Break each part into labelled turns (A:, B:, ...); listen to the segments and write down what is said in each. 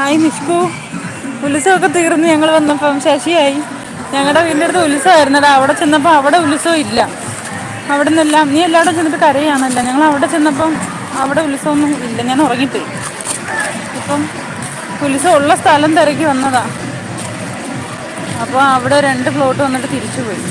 A: Hi നിഷ്കു ഉത്സവമൊക്കെ തീർന്ന് ഞങ്ങൾ വന്നപ്പം ശശിയായി. ഞങ്ങളുടെ വീടിന്റെ അടുത്ത് ഉത്സവമായിരുന്നടാ. അവിടെ ചെന്നപ്പോൾ അവിടെ ഉത്സവം ഇല്ല. അവിടെ നിന്നെല്ലാം നീ എല്ലായിടും ചെന്നിട്ട് കരയാണല്ലോ. ഞങ്ങൾ അവിടെ ചെന്നപ്പം അവിടെ ഉത്സവമൊന്നും ഇല്ല. ഞാൻ ഉറങ്ങിപ്പോയി. ഇപ്പം ഉത്സവം ഉള്ള സ്ഥലം തിരക്കി വന്നതാ. അപ്പോൾ അവിടെ രണ്ട് പ്ലോട്ട് വന്നിട്ട് തിരിച്ചു പോയി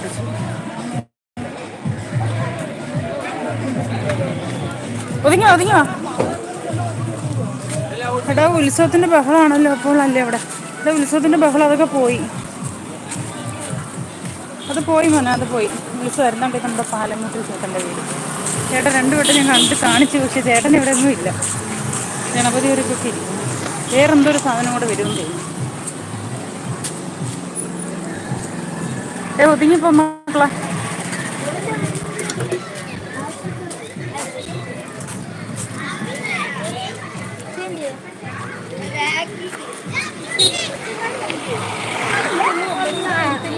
A: അടിച്ചു. ഒതുങ്ങി ഒതുങ്ങി എടാ ഉത്സവത്തിന്റെ ബഹളമാണല്ലോ അപ്പോൾ അല്ലേ അവിടെ? എടാ ഉത്സവത്തിന്റെ ബഹളം അതൊക്കെ പോയി. അത് പോയി മോനെ അത് പോയി. ഉത്സവം വരുന്നുണ്ട് നമ്മുടെ പാലമുട്ടിൽ ചേട്ടന്റെ വീട്. ചേട്ടൻ രണ്ടു വട്ടം ഞാൻ കണ്ട് കാണിച്ചു പക്ഷേ ചേട്ടൻ ഇവിടെ ഒന്നും ഇല്ല. ഗണപതി ഒരു കുട്ടി വേറെന്തോ ഒരു സാധനം കൂടെ വരുമെന്ന് തോന്നുന്നു ഏ ഒതുങ്ങിപ്പോ മക്കളെ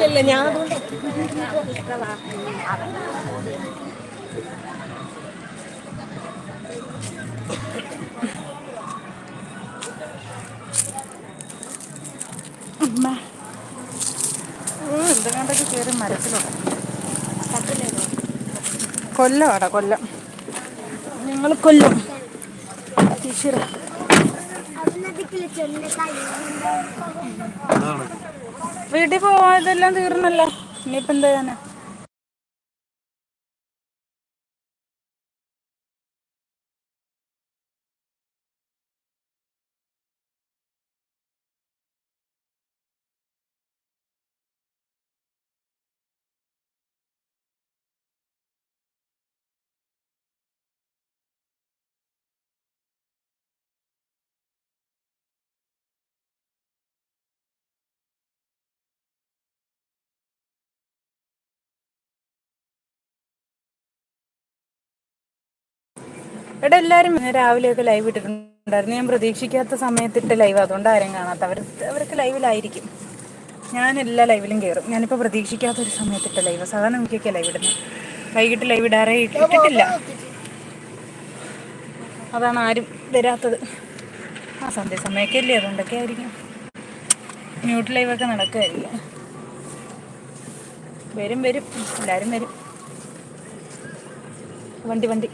B: ഇല്ല ഞാൻ അതുകൊണ്ട്
A: അമ്മ എന്തെങ്ങാണ്ടൊക്കെ കയറി മരത്തിലുണ്ട് അവിടെ കൊല്ലം. ഞങ്ങൾ കൊല്ലം. ഈശ്വര വീട്ടിൽ പോവാതെല്ലാം തീർന്നല്ലോ. ഇനിയിപ്പോൾ എന്താ ചെയ്യാനാ? ഇവിടെ എല്ലാവരും രാവിലെയൊക്കെ ലൈവ് ഇട്ടിട്ടുണ്ടായിരുന്നു. ഞാൻ പ്രതീക്ഷിക്കാത്ത സമയത്തിട്ട് ലൈവ് അതുകൊണ്ട് ആരും കാണാത്ത. അവർ അവർക്ക് ലൈവിലായിരിക്കും ഞാൻ എല്ലാ ലൈവിലും കയറും ഞാനിപ്പോൾ പ്രതീക്ഷിക്കാത്ത ഒരു സമയത്തിട്ട് ലൈവ് സാധാരണ എനിക്കൊക്കെ ലൈവ് ഇടുന്നു. വൈകിട്ട് ലൈവ് ഇടാറേ ഇട്ട് ഇട്ടിട്ടില്ല. അതാണ് ആരും വരാത്തത്. ആ സന്ധ്യ സമയമൊക്കെ ഇല്ലേ അതുകൊണ്ടൊക്കെ ആയിരിക്കും. മ്യൂട്ട് ലൈവൊക്കെ നടക്കുമായിരിക്കും വരും വരും. എല്ലാവരും വരും. വണ്ടി വണ്ടി.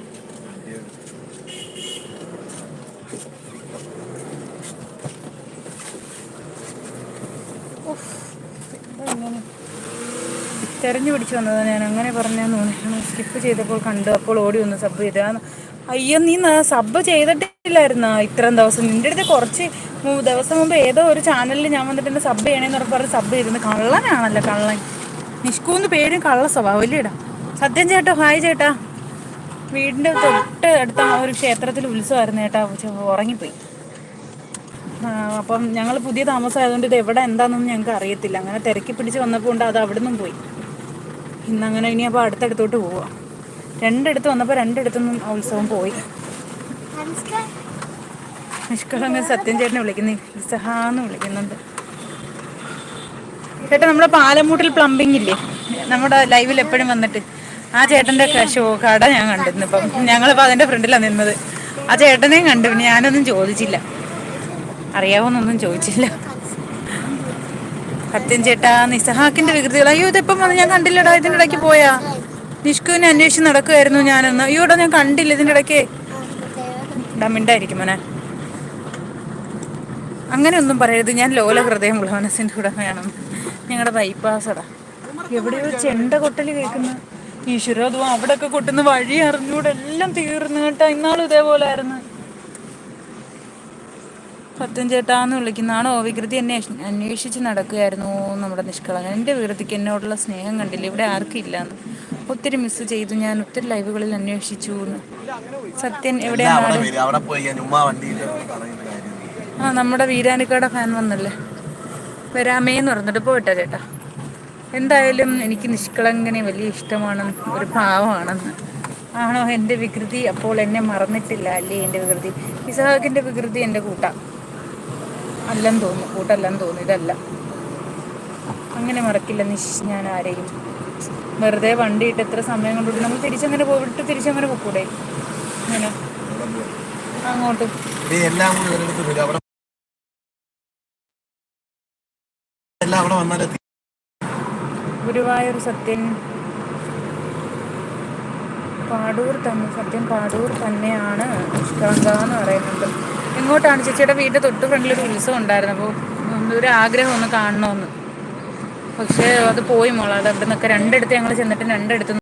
A: തെരഞ്ഞു പിടിച്ചു വന്നത് ഞാൻ അങ്ങനെ പറഞ്ഞാൽ തോന്നുന്നു സ്കിപ്പ് ചെയ്തപ്പോൾ കണ്ടു. അപ്പോൾ ഓടി വന്നു സബ് ചെയ്ത്. അയ്യോ നീ സബ് ചെയ്തിട്ടില്ലായിരുന്നോ ഇത്രയും ദിവസം? നിന്റെ അടുത്ത് കുറച്ച് ദിവസം മുമ്പ് ഏതോ ഒരു ചാനലിൽ ഞാൻ വന്നിട്ട് എന്നെ സബ് ചെയ്യണേന്ന് പറഞ്ഞ് സബ് ചെയ്തിരുന്നു. കള്ളനാണല്ലോ കള്ളൻ. നിഷ്കൂന്ന് പേരും കള്ള സ്വഭാവം ഇല്ലേടാ സത്യം ചേട്ടോ ഹായ് ചേട്ടാ. വീടിന്റെ തൊട്ട് അടുത്ത ഒരു ക്ഷേത്രത്തിൽ ഉത്സവമായിരുന്നു ചേട്ടാ. ഉറങ്ങിപ്പോയി. അപ്പം ഞങ്ങൾ പുതിയ താമസമായതുകൊണ്ട് ഇത് എവിടെ എന്താണെന്നൊന്നും ഞങ്ങൾക്ക് അറിയത്തില്ല അങ്ങനെ തിരക്കി പിടിച്ച് വന്നപ്പോൾ ഉണ്ട് അത് അവിടെ നിന്നും പോയി. ഇന്നങ്ങനെ ഇനി അപ്പോൾ അടുത്തടുത്തോട്ട് പോവുക രണ്ടിടത്ത് വന്നപ്പോൾ രണ്ടിടത്തുനിന്നും ആ ഉത്സവം പോയി. നിഷ്കളങ്ങ് സത്യം ചേട്ടനെ വിളിക്കുന്നു. നിസ്സഹാന്ന് വിളിക്കുന്നുണ്ട്. ചേട്ടാ നമ്മുടെ പാലമൂട്ടിൽ പ്ലംബിംഗ് ഇല്ലേ? നമ്മുടെ ലൈവിൽ എപ്പോഴും വന്നിട്ട്. ആ ചേട്ടന്റെ ഷോ കട ഞാൻ കണ്ടിരുന്നു ഇപ്പം. ഞങ്ങളിപ്പോൾ അതിന്റെ ഫ്രണ്ടിലാണ് നിന്നത്. ആ ചേട്ടനെയും കണ്ടു. ഞാനൊന്നും ചോദിച്ചില്ല. അറിയാവോന്നൊന്നും ചോദിച്ചില്ല. സത്യം ചേട്ടാ നിസഹാക്കിന്റെ വികൃതികൾ. അയ്യോ ഇതിപ്പം വന്ന് ഞാൻ കണ്ടില്ലടാ ഇതിന്റെ ഇടയ്ക്ക് പോയാ. നിഷ്കുവിനെ അന്വേഷിച്ച് നടക്കുമായിരുന്നു ഞാനൊന്ന്. അയ്യോ ഇടാ ഞാൻ കണ്ടില്ല ഇതിന്റെ ഇടയ്ക്ക് ഡമിണ്ടായിരിക്കും മിണ്ടായിരിക്കും മോനെ. അങ്ങനെയൊന്നും പറയരുത്. ഞാൻ ലോല ഹൃദയം ഉള്ളവനസിന്റെ വേണം ഞങ്ങളുടെ ബൈപ്പാസടാ. എവിടെയോ ചെണ്ട കൊട്ടൽ കേൾക്കുന്നു. ഈശ്വരോ അതും അവിടെയൊക്കെ കൊട്ടുന്ന വഴി അറിഞ്ഞൂടെ. എല്ലാം തീർന്നു കേട്ടാ. ഇന്നാളും ഇതേപോലെ ആയിരുന്നു സത്യം ചേട്ടാന്ന് വിളിക്കുന്നതാണോ. വികൃതി എന്നെ അന്വേഷി- അന്വേഷിച്ച് നടക്കുകയായിരുന്നു നമ്മുടെ നിഷ്കളങ്കൻ. എന്റെ വികൃതിക്ക് എന്നോടുള്ള സ്നേഹം കണ്ടില്ല. ഇവിടെ ആർക്കും ഇല്ലാന്ന് ഒത്തിരി മിസ് ചെയ്തു ഞാൻ. ഒത്തിരി ലൈവുകളിൽ അന്വേഷിച്ചു സത്യൻ എവിടെയാണ് ആ നമ്മുടെ വീരാനിക്കയുടെ ഫാൻ വന്നല്ലേ? വരാമേന്ന് പറഞ്ഞിട്ട് പോയിട്ടാ ചേട്ടാ. എന്തായാലും എനിക്ക് നിഷ്കളങ്കനെ വലിയ ഇഷ്ടമാണെന്ന് ഒരു ഭാവമാണെന്ന് ആണോ? എന്റെ വികൃതി അപ്പോൾ എന്നെ മറന്നിട്ടില്ല. അല്ലേ എന്റെ വികൃതി? ഇസഹാക്കിന്റെ വികൃതി എന്റെ കൂട്ടാ. അല്ലെന്ന് തോന്നുന്നു കൂട്ടല്ലെന്ന് തോന്നുന്നു ഇതല്ല. അങ്ങനെ മറക്കില്ല നിശ് ഞാൻ ആരെയും. വെറുതെ വണ്ടി ഇട്ട് എത്ര സമയം കൊണ്ടിട്ട് നമ്മൾ തിരിച്ചങ്ങനെ പോയിട്ട് തിരിച്ചങ്ങനെ പൊക്കൂടെ? അങ്ങനെ അങ്ങോട്ട്.
C: എല്ലാം കൂടി
A: ഗുരുവായൂർ സത്യൻ പാടൂർ തന്നെ സത്യം പാടൂർ തന്നെയാണ് ഗംഗ എന്ന് പറയുന്നത്. എങ്ങോട്ടാണ് ചേച്ചിയുടെ വീട്ടിൽ തൊട്ട് ഫ്രണ്ടിൽ ഒരു ഉത്സവം ഉണ്ടായിരുന്നു. അപ്പോൾ ഒരു ആഗ്രഹം ഒന്ന് കാണണമെന്ന് പക്ഷേ അത് പോയി മോളെ. അത് അവിടെ നിന്നൊക്കെ രണ്ടിടത്ത് ഞങ്ങൾ ചെന്നിട്ട് രണ്ടിടത്ത്